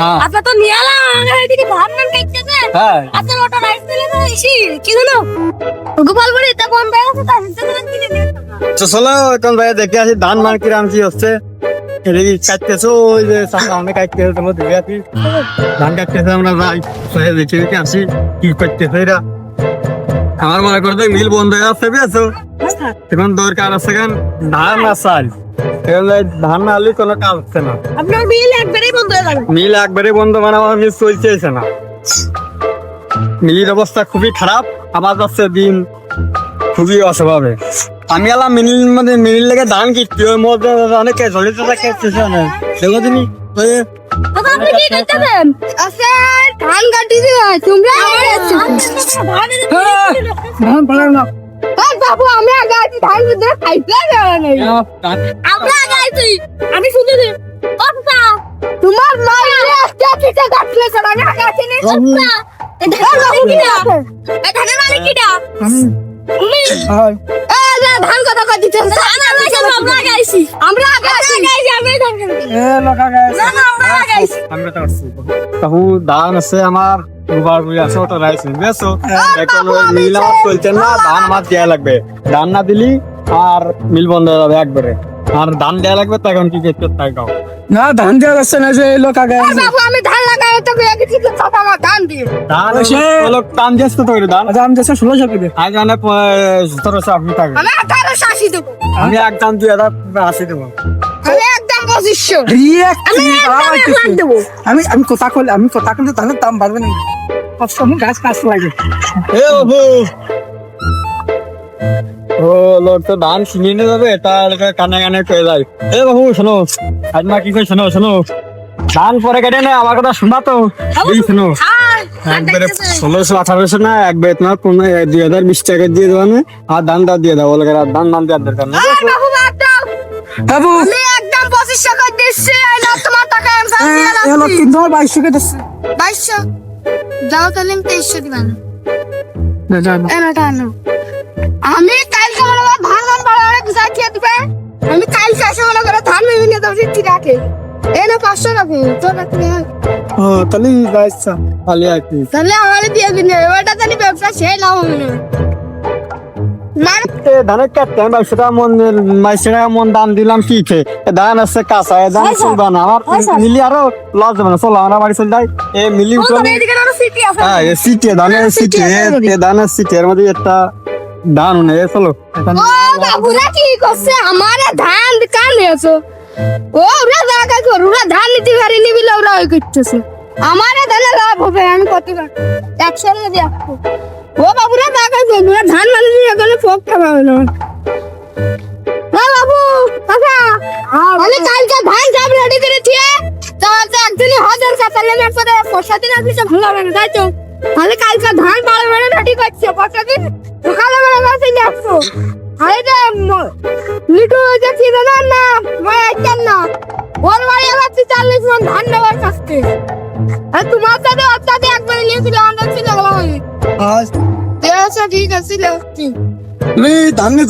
হ্যাঁ। তো এলাম। আমার এদিকে হ্যাঁ। ওটা রাইস দিলে তো কি বলে এটা কোন আছে তো চলো ভাই দেখে আসি ধান মান কিরাম কি হচ্ছে। এদিকে কাটতেছো ওই যে দেখে আসি ধান কাটতেছে আমরা যাই দেখে দেখে আসি কি করতেছে এরা। আমার মনে করতে মিল বন্ধ হয়ে যাচ্ছে বুঝেছ? এখন দরকার আছে কেন? ধান আর চাল। ধান না কোনো কাজ হচ্ছে না। আপনার বিল একবারেই বন্ধ হয়ে যাবে। মিল একবারে বন্ধ মানে আমার মিল চলতেছে না। মিলির অবস্থা খুবই খারাপ আমার যাচ্ছে দিন খুবই অস্বভাবে আমি এলাম মিলির মধ্যে লেগে ধান কিনছি ওর মধ্যে অনেকে দেখো তুমি আচ্ছা ধান কাটি দিয়ে তোমরা ধান পালা না। বাবু আমি আগে আছি ধান দিতে খাইতে যাওয়া নেই। আমরা আগে আছি আমি শুনে দিই। কথা তোমার মাইরে একটা পিঠে কাটলে স্যার আমি আগে আছি নে। এই ধানের মালিক কিটা? এই মালিক কিটা? তুমি? ধান কথা কই দিতেন আমরা আগে আইছি। আমরা আগে আছি। আমি ধান কাটি না না আমরা আগে আইছি। আমরা তো তাহু ধান আছে আমার। এখন না ধান ধান না দিলি আর মিল বন্ধ হয়ে একবারে। আর ধান দেয়া লাগবে তখন কি করতে তাই গাও না ধান দেওয়া যাচ্ছে না যে লোক আগে বাবু আমি ধান লাগাই তো আগে ঠিক ধান দিও ধান সে- তো তৈরি ধান। আজ মানে সতেরোশো আপনি থাকবে আমি আঠারোশো আশি আমি দুই দেবো। React আমি আমি আমি কথা কইলে আমি কথা কইলে ধানের দাম বাড়বে না। কষ্ট আমি গাছ লাগে। এ বাবু। ও লোক তো ধান কিনে নিয়ে যাবে তার কানে কানে কয়ে যায়। এ বাবু শোনো। আজ মা কি কই শোনো শোনো। ধান পরে কেটে না আমার কথা শোনা তো। শোনো। একবারে ষোলোশো আঠারোশো না একবারে তোমার পনেরো দুই হাজার বিশ টাকা দিয়ে দেবো না আর ধানটা দিয়ে দেবো বলে আর ধান ধান দেওয়ার দরকার বাবু এ আমার বাইশশো কে দিচ্ছে বাইশশো? যাও তাহলে আমি তেইশশো না আনো। আমি কালকে মনে করে ধান ধান বাড়া অনেক গুছা খেয়ে দিবে। আমি কালকে এসে মনে করে ধান মেয়ে নিয়ে দেবো ঠিক রাখে। এই না পাঁচশো রাখো। তো রাখলে হয়। ও তাহলে বাইশশো। খালি আর তাহলে আমারে দিয়ে দিন। এবারটা জানি ব্যবসা সেই লাভ হবে না এ ধানের কাটতে আমি বাইশশো টাকা মন বাইশশো টাকা মন দাম দিলাম কি খেয়ে ধান আছে কাঁচা এ ধান চলবে না। আমার হয় স্যার। মিলি আরও লস যাবে না চলো আমরা বাড়ি চলে যাই। এ মিলি উঠল সিটি আছে। হ্যাঁ এ সিটি ধানের সিটি এ এ ধানের সিটি এর মধ্যে একটা ধান এ চলো এখানে। ও বাবুরা কি করছে? আমারে ধান কান নিয়েছো ও ওরা জায়গা কর ওরা ধান নিতে পারি নিবি ওরা ওই করতেছে। আমারে ধানে লাভ হবে আমি কত একশো দিয়ে আসব। ও বাবুরা কর ওরা ধান মানে নিয়ে গেলে ফোক খাবে না বাবু কাকা আমি কালকে ধান সব রেডি করে দিয়ে তাহলে একদিনই হাজার কাতালে না করে পয়সা দিন আপনি সব ভালো হবে না তাই তো? তাহলে কালকে ধান বাড়ি বাড়ি রেডি করছে, পয়সা দিন, সকালে বেলা বাসে দেখছ আরে যে লিটু যে জানার না, মই একদম না। ওর বাড়ি তুই চাল্লিশ মন ধান নেওয়ার কাছতে আর তোমার সাথে ওর একবারে নিয়েছিল আমরা ছিল আচ্ছা ঠিক আছে লেখছি আমি